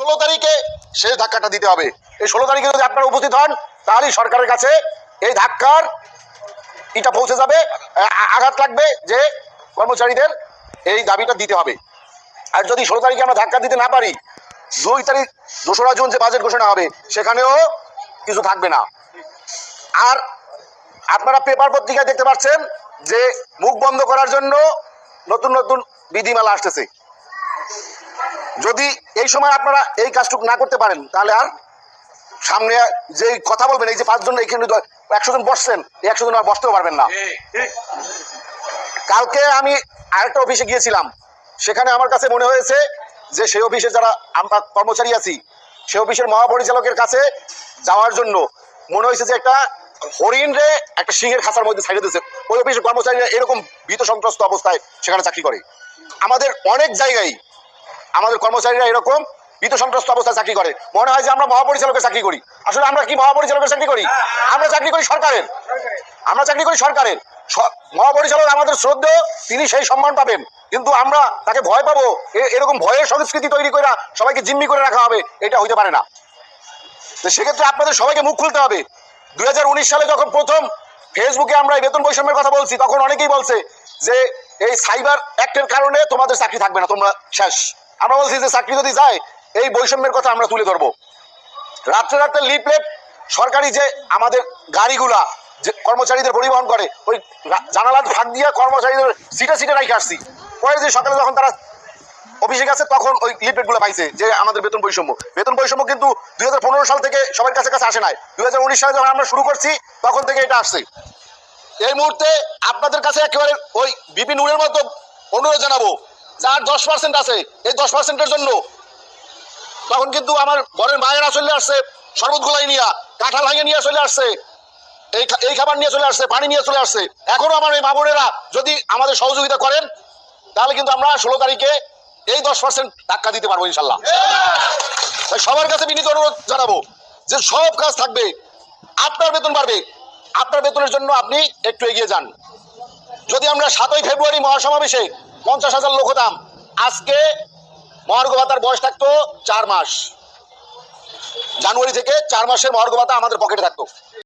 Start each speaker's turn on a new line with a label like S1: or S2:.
S1: ষোলো তারিখে শেষ ধাক্কাটা দিতে হবে। এই ষোলো তারিখে যদি আপনারা উপস্থিত হন, তাহলেই সরকারের কাছে এই ধাক্কার এটা পৌঁছে যাবে। আঘাত লাগবে যে কর্মচারীদের এই দাবিটা দিতে হবে। আর যদি ষোলো তারিখে আমরা ধাক্কা দিতে না পারি, দুই তারিখ, দোসরা জুন যে বাজেট ঘোষণা হবে, সেখানেও কিছু থাকবে না। আর আপনারা পেপার পত্রিকায় দেখতে পাচ্ছেন যে মুখ বন্ধ করার জন্য নতুন নতুন বিধিমালা আসতেছে। যদি এই সময় আপনারা এই কাজটুকু না করতে পারেন তাহলে আর সামনে যে কথা বলবেন এই যে পাঁচজন এখানে একশো জন বসছেন একশো জন আর বসতেও পারবেন না। কালকে আমি আরেকটা অফিসে গিয়েছিলাম সেখানে আমার কাছে মনে হয়েছে যে সেই অফিসে যারা আমরা কর্মচারী আছি সেই অফিসের মহাপরিচালকের কাছে যাওয়ার জন্য মনে হয়েছে যে একটা হরিণ রে একটা সিংহের খাঁচার মধ্যে ছাড়িয়ে দিয়েছে। ওই অফিসের কর্মচারীরা এরকম ভীত সন্ত্রস্ত অবস্থায় সেখানে চাকরি করে। আমাদের অনেক জায়গায় আমাদের কর্মচারীরা এরকম ভীত সন্ত্রস্ত অবস্থায় চাকরি করে। মনে হয় যে আমরা মহাপরিচালকের চাকরি করি। আসলে আমরা কি মহাপরিচালকের চাকরি করি? আমরা চাকরি করি সরকারের। আমরা চাকরি করি সরকারের। মহাপরিচালক আমাদের শ্রদ্ধেয় তিনি সেই সম্মান পাবেন। কিন্তু আমরা তাকে ভয় পাবো এরকম ভয়ের সংস্কৃতি তৈরি করে সবাইকে জিম্মি করে রাখা হবে, এটা হইতে পারে না। সেক্ষেত্রে আপনাদের সবাইকে মুখ খুলতে হবে। দুই হাজার উনিশ সালে যখন প্রথম ফেসবুকে আমরা এই বেতন বৈষম্যের কথা বলছি, তখন অনেকেই বলছে যে এই সাইবার অ্যাক্টের কারণে তোমাদের চাকরি থাকবে না, তোমরা শেষ। আমরা বলছি যে চাকরি যদি যায়, এই বৈষম্যের কথা আমরা তুলে ধরবো। রাত্রে রাত্রে লিফলেট, সরকারি যে আমাদের গাড়িগুলা, যে কর্মচারীদের পরিবহন করে, ওই জানালার ফাঁক দিয়ে কর্মচারীদের সিটে সিটে রাখে আসছি। পরে যে সকালে যখন তারা অফিসে গেছে, তখন ওই লিফলেটগুলো পাইছে যে আমাদের বেতন বৈষম্য। বেতন বৈষম্য কিন্তু দুই হাজার পনেরো সাল থেকে সবার কাছে কাছে আসে নাই। দুই হাজার উনিশ সালে যখন আমরা শুরু করছি, তখন থেকে এটা আসছে। এই মুহূর্তে আপনাদের কাছে একেবারে ওই বিপিন উড়ের মতো অনুরোধ জানাব। যার দশ পার্সেন্ট আছে, এই দশ পার্সেন্টের জন্য। তখন কিন্তু আমার ঘরের মায়েরা চলে আসছে, শরবত গোলাই নিয়ে, কাঁঠাল ভাঙে নিয়ে চলে আসছে, এই এই খাবার নিয়ে চলে আসছে, পানি নিয়ে চলে আসছে। এখনও আমার এই মামুনেরা যদি আমাদের সহযোগিতা করেন, তাহলে কিন্তু আমরা ষোলো তারিখে এই দশ পার্সেন্ট ধাক্কা দিতে পারব ইনশাল্লাহ। তাই সবার কাছে বিনীত অনুরোধ জানাব যে সব কাজ থাকবে, আপনার বেতন বাড়বে। আপনার বেতনের জন্য আপনি একটু এগিয়ে যান। যদি আমরা সাতই ফেব্রুয়ারি মহাসমাবেশে পঞ্চাশ হাজার লোক হতাম। আজকে মহার্ঘ ভাতার বয়স থাকতো চার মাস। জানুয়ারি থেকে চার মাসের মহার্ঘ ভাতা আমাদের পকেটে থাকতো।